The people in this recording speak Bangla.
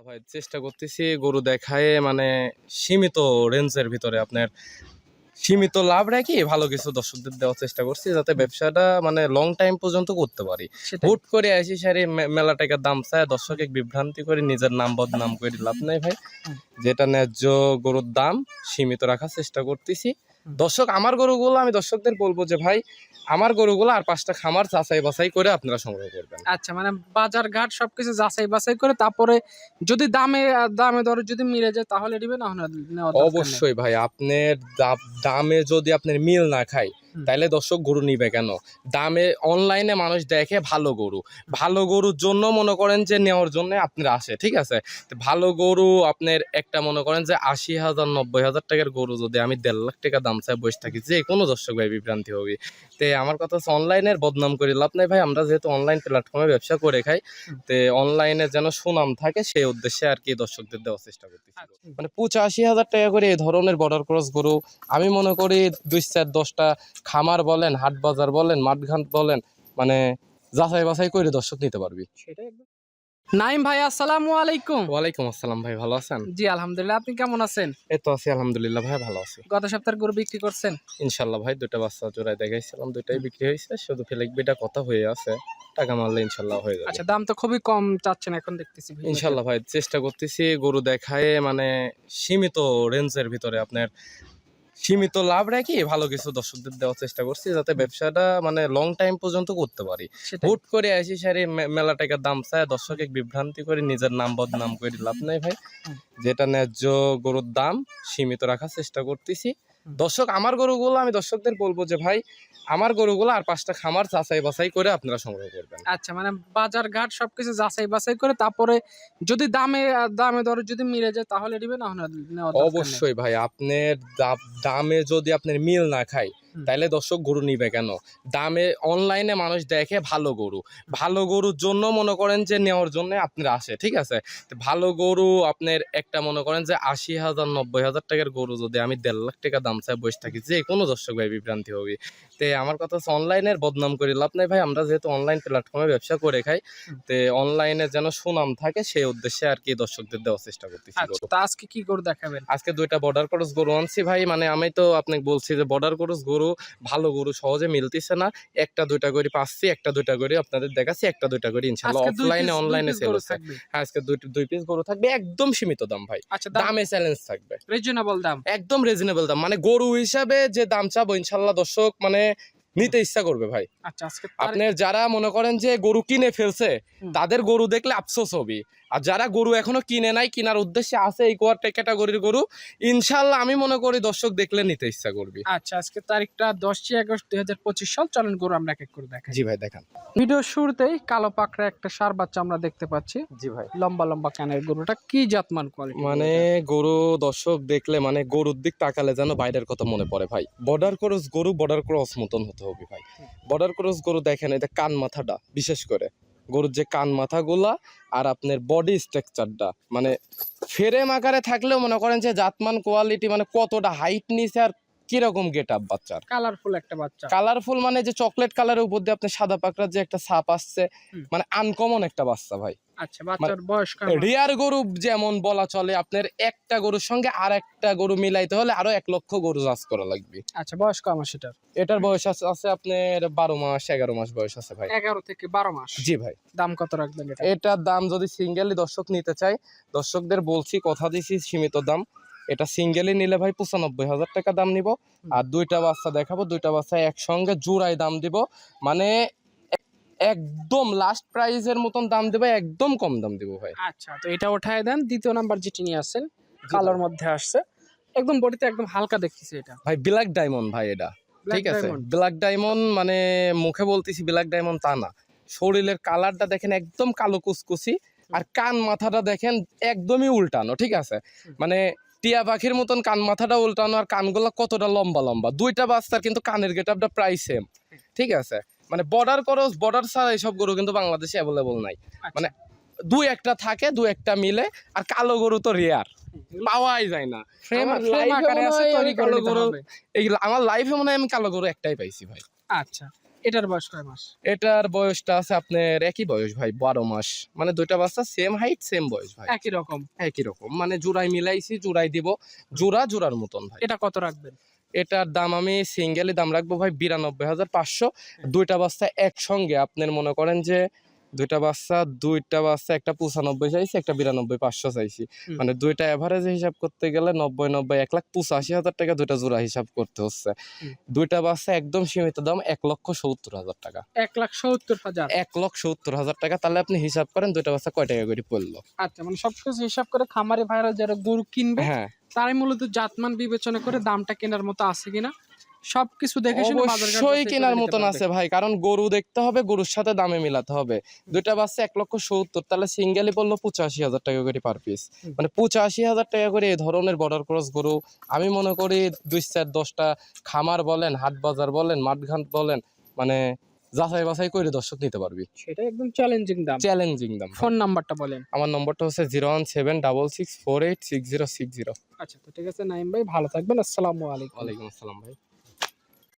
ভাই চেষ্টা করতেছি গরু দেখায় মানে সীমিত রেঞ্জের ভিতরে আপনার সীমিত লাভ রাখি ভালো কিছু দর্শকদের দেওয়ার চেষ্টা করছি যাতে ব্যবসাটা মানে লং টাইম পর্যন্ত করতে পারি। হুট করে আসি সারি মেলা টাকার দাম চায় দর্শকে বিভ্রান্তি করে নিজের নাম বদনাম করে লাভ নাই ভাই। যেটা ন্যায্য গরুর দাম সীমিত রাখার চেষ্টা করতেছি। দর্শক আমার গরুগুলো আমি দর্শকদের বলব যে ভাই আমার গরুগুলো আর পাঁচটা খামার যাচাই বাছাই করে আপনারা সংগ্রহ করবেন আচ্ছা মানে বাজার ঘাট সবকিছু যাচাই বাছাই করে তারপরে যদি দামে দামে ধরো যদি মিলে যায় তাহলে দিবেন। অবশ্যই ভাই আপনার দামে যদি আপনার মিল না খায় তাহলে দর্শক গরু নিবে কেন? দামে অনলাইনে মানুষ দেখে ভালো গরু। ভালো গরুর জন্য মনে করেন যে নেওয়ার জন্য আপনার আসে ঠিক আছে? ভালো গরু আপনার একটা মনে করেন যে আশি হাজার নব্বই হাজার টাকার গরু যদি আমি দেড় লাখ টাকা দাম চাই বসে থাকি যে কোনো দর্শক ভাই বিভ্রান্তি হবে। তে আমার কথা হচ্ছে অনলাইনের বদনাম করি লাভ নাই ভাই আমরা যেহেতু অনলাইন প্ল্যাটফর্মে ব্যবসা করে খাই। তে অনলাইনে যেন সুনাম থাকে সেই উদ্দেশ্যে আর কি দর্শকদের দেওয়ার চেষ্টা করতেছি। আচ্ছা। মানে পঁচাশি হাজার টাকা করে এই ধরনের বর্ডার ক্রস গরু আমি মনে করি দুই চার দশটা খামার বলেন হাট বাজার বলেন মাঠঘাট বলেন মানে যাচাই বাছাই করে দর্শক নিতে পারবি। সেটাই একদম। নাইম ভাই আসসালামু আলাইকুম। ওয়ালাইকুম আসসালাম ভাই ভালো আছেন? জি আলহামদুলিল্লাহ আপনি কেমন আছেন? এই তো আছি আলহামদুলিল্লাহ ভাই ভালো আছি। গত সপ্তাহের গরু বিক্রি করছেন? ইনশাল্লাহ ভাই দুটা বাচ্চা জোড়ায় দেখাইছিলাম দুটাই বিক্রি হয়েছে শুধু ফেলেক বিটা কথা হয়ে আছে টাকা মারলে ইনশাল্লাহ হয়ে যাবে। আচ্ছা দাম তো খুবই কম চাচ্ছেন এখন দেখতেছি ভিডিওতে। ইনশাল্লাহ ভাই চেষ্টা করতেছি গরু দেখায় মানে সীমিত রেঞ্জের ভিতরে আপনার সীমিত লাভ রাখি ভালো কিছু দর্শকদের দেওয়ার চেষ্টা করছি যাতে ব্যবসাটা মানে লং টাইম পর্যন্ত করতে পারি। হুট করে আসি সারি মেলা টাকার দাম চায় দর্শকে বিভ্রান্তি করে নিজের নাম বদনাম করে লাভ নাই ভাই। যেটা ন্যায্য গরুর দাম সীমিত রাখার চেষ্টা করতেছি। দর্শক আমার গরুগুলো আমি দর্শকদের বলব যে ভাই আমার গরুগুলো আর পাঁচটা খামার যাচাই বাছাই করে আপনারা সংগ্রহ করবেন আচ্ছা মানে বাজার ঘাট সবকিছু যাচাই বাছাই করে তারপরে যদি দামে দামে দরে যদি মিলে যায় তাহলে দিবেন। অবশ্যই ভাই আপনার দামে যদি আপনার মিল না খায়। তাহলে দর্শক গরু নিবে কেন? দামে অনলাইনে মানুষ দেখে ভালো গরু। ভালো গরুর জন্য মনে করেন যে নেওয়ার জন্য আপনার আসে ঠিক আছে? ভালো গরু আপনার একটা মনে করেন যে আশি হাজার নব্বই হাজার টাকার গরু যদি আমি দেড় লাখ টাকা দাম চাই বসে থাকি যে কোনো দর্শক ভাই বিভ্রান্তি হবে। তে আমার কথা হচ্ছে অনলাইনের বদনাম করি লাভ নাই ভাই আমরা যেহেতু অনলাইন প্ল্যাটফর্মে ব্যবসা করে খাই। তে অনলাইনে যেন সুনাম থাকে সেই উদ্দেশ্যে আর কি দর্শকদের দেওয়ার চেষ্টা করতেছি আচ্ছা আজকে কি গরু দেখাবেন? আজকে দুইটা বর্ডার ক্রস গরু আনছি ভাই মানে আমি তো আপনাকে বলছি যে বর্ডার ক্রস গরু ভালো গরু সহজে মিলতেছে না। একটা দুইটা করে পাচ্ছি একটা দুইটা করে আপনাদের দেখাচ্ছি একটা দুইটা করে ইনশাল্লাহ অফলাইনে অনলাইনে সেল হচ্ছে। হ্যাঁ আজকে দুই দুই পিস গরু থাকবে একদম সীমিত দাম ভাই। আচ্ছা দামে? চ্যালেঞ্জ থাকবে। রিজনেবল দাম? একদম রিজনেবল দাম। মানে গরু হিসাবে যে দাম চাবো ইনশাল্লাহ দর্শক মানে নিতে ইচ্ছা করবে ভাই। আচ্ছা আপনার যারা মনে করেন যে গরু কিনে ফেলছে তাদের গরু দেখলে আফসোস হবে। আর যারা গরু এখনও কিনে নাই কেনার উদ্দেশ্যে আছে এই কোয়ার ক্যাটাগরির গরু ইনশাল্লাহ আমি মনে করি দর্শক দেখলে নিতে ইচ্ছা করবি। আচ্ছা আজকে তারিখটা দশই আগস্ট দুই হাজার পঁচিশ সাল চলেন গরু আমরা এক এক করে দেখাই। জি ভাই দেখান। ভিডিও শুরুতেই কালো পাকড়া একটা সার বাচ্চা আমরা দেখতে পাচ্ছি। জি ভাই। লম্বা লম্বা কানের গরুটা কি জাতমান কোয়ালিটি মানে গরু দর্শক দেখলে মানে গরুর দিক তাকালে যেন বাইরের কথা মনে পড়ে ভাই। বর্ডার ক্রস গরু বর্ডার ক্রস মতন হতে। হবে ভাই। বর্ডার ক্রস গরু দেখেন এটা কান মাথাটা বিশেষ করে। গরুর যে কান মাথাগুলা আর আপনার বডি স্ট্রাকচারটা মানে ফ্রেম আকারে থাকলেও মনে করেন যে জাতমান কোয়ালিটি মানে কতটা হাইট নিছে আর কীরকম গেট আপ বাচ্চার? কালারফুল একটা বাচ্চা। কালারফুল মানে যে চকলেট কালারের উপর দিয়ে আপনার সাদা পাকড়ার যে একটা ছাপ আসছে মানে আনকমন একটা বাচ্চা ভাই। আচ্ছা বাচ্চার বয়স রিয়ার গরু যেমন বলা চলে আপনার একটা গরুর সঙ্গে আর একটা গরু মিলাইতে হলে আরও এক লক্ষ গরু চাষ করা লাগবে। আচ্ছা বয়স এটার? বয়স আছে আছে আপনার বারো মাস এগারো মাস বয়স আছে ভাই। এগারো থেকে বারো মাস? জি ভাই। দাম কত রাখবেন এটার দাম যদি সিঙ্গেলি দর্শক নিতে চাই দর্শকদের বলছি কথা দিছি সীমিত দাম। এটা সিঙ্গেলি নিলে ভাই পঁচানব্বই হাজার টাকা দাম নিব। আর দুইটা বাচ্চা দেখাবো দুইটা বাচ্চা একসঙ্গে জোড়ায় দাম দিব। মানে একদম লাস্ট প্রাইজের মতন দাম দেবে একদম কম দাম দিব ভাই। আচ্ছা তো এটা উঠায় দেন দ্বিতীয় নাম্বার যেটি নিয়ে আসছেন কালোর মধ্যে আসছে। একদম বডিতে একদম হালকা দেখতেছি এটা। ভাই ব্ল্যাক ডায়মন্ড ভাই এটা। ঠিক আছে? ব্ল্যাক ডায়মন্ড মানে মুখে বলতেছি ব্ল্যাক ডায়মন্ড তা না। শরীরের কালারটা দেখেন একদম কালো কুচকুচি আর কান মাথাটা দেখেন একদমই উল্টানো ঠিক আছে? মানে টিয়া পাখির মতন কান মাথাটা উল্টানো আর কানগুলো কতটা লম্বা লম্বা? দুইটা বাচ্চার কিন্তু কানের গেটআপটা প্রায় সেম ঠিক আছে? মানে বর্ডার করস বর্ডার ছাড়া এইসব গরু কিন্তু বাংলাদেশে অ্যাভেলেবল নাই। আচ্ছা, মানে দুই একটা থাকে দুই একটা মিলে আর কালো গরু তো রেয়ার পাওয়াই যায় না। আমার লাইফে মনে হয় আমি কালো গরু একটাই পাইছি ভাই। আচ্ছা। এটার বয়স কয় মাস? এটার বয়সটা আছে আপনার একই বয়স ভাই বারো মাস। মানে দুইটা বাচ্চা সেম হাইট সেম বয়স ভাই। একই রকম। একই রকম। মানে জোড়াই মিলাইছি জোড়াই দিব। জোড়া জোড়ার মতন ভাই। এটা কত রাখবেন? এটার দাম আমি সিঙ্গেলে দাম রাখব ভাই বিরানব্বই হাজার পাঁচশো। দুইটা বাচ্চা একসঙ্গে। আপনার মনে করেন যে দুইটা বাচ্চা দুইটা বাচ্চা একটা পঁচানব্বই চাইছি একটা বিরানব্বই পাঁচশো চাইছি। মানে দুইটা এভারেজ হিসাব করতে গেলে নব্বই নব্বই এক লাখ পঁচাশি হাজার টাকা দুইটা জোড়া হিসাব করতে হচ্ছে। দুইটা বাচ্চা একদম সীমিত দাম এক লক্ষ সত্তর হাজার টাকা। এক লাখ সত্তর হাজার? এক লক্ষ সত্তর হাজার টাকা তাহলে আপনি হিসাব করেন দুইটা বাচ্চা কয় টাকা করে পড়ল। আচ্ছা মানে সবকিছু হিসাব করে খামারি ভাইরা যারা গরু কিনবে হ্যাঁ। তারাই মূলত জাতমান বিবেচনা করে দামটা কেনার মতো আছে কিনা? সবকিছু দেখে অবশ্যই কেনার মতন আছে ভাই কারণ গরু দেখতে হবে গরুর সাথে দামে মিলাতে হবে। দুইটা বাচ্চা এক লক্ষ সত্তর তাহলে সিঙ্গেলি বলল পঁচাশি হাজার টাকা করে পার পিস মানে পঁচাশি হাজার টাকা করে এই ধরনের বর্ডার ক্রস গরু আমি মনে করি দুই চার দশটা খামার বলেন হাট বাজার বলেন মাঠঘাট বলেন মানে যাচাই বাছাই করে দর্শক নিতে পারবি। সেটা একদম চ্যালেঞ্জিং দাম। চ্যালেঞ্জিং দাম ফোন নাম্বারটা বলেন। আমার নম্বরটা হচ্ছে zero one seven double six four eight six zero six zero আচ্ছা তো ঠিক আছে নাইম ভাই ভালো থাকবেন আসসালামু আলাইকুম। ওয়ালাইকুম আসসালাম ভাই।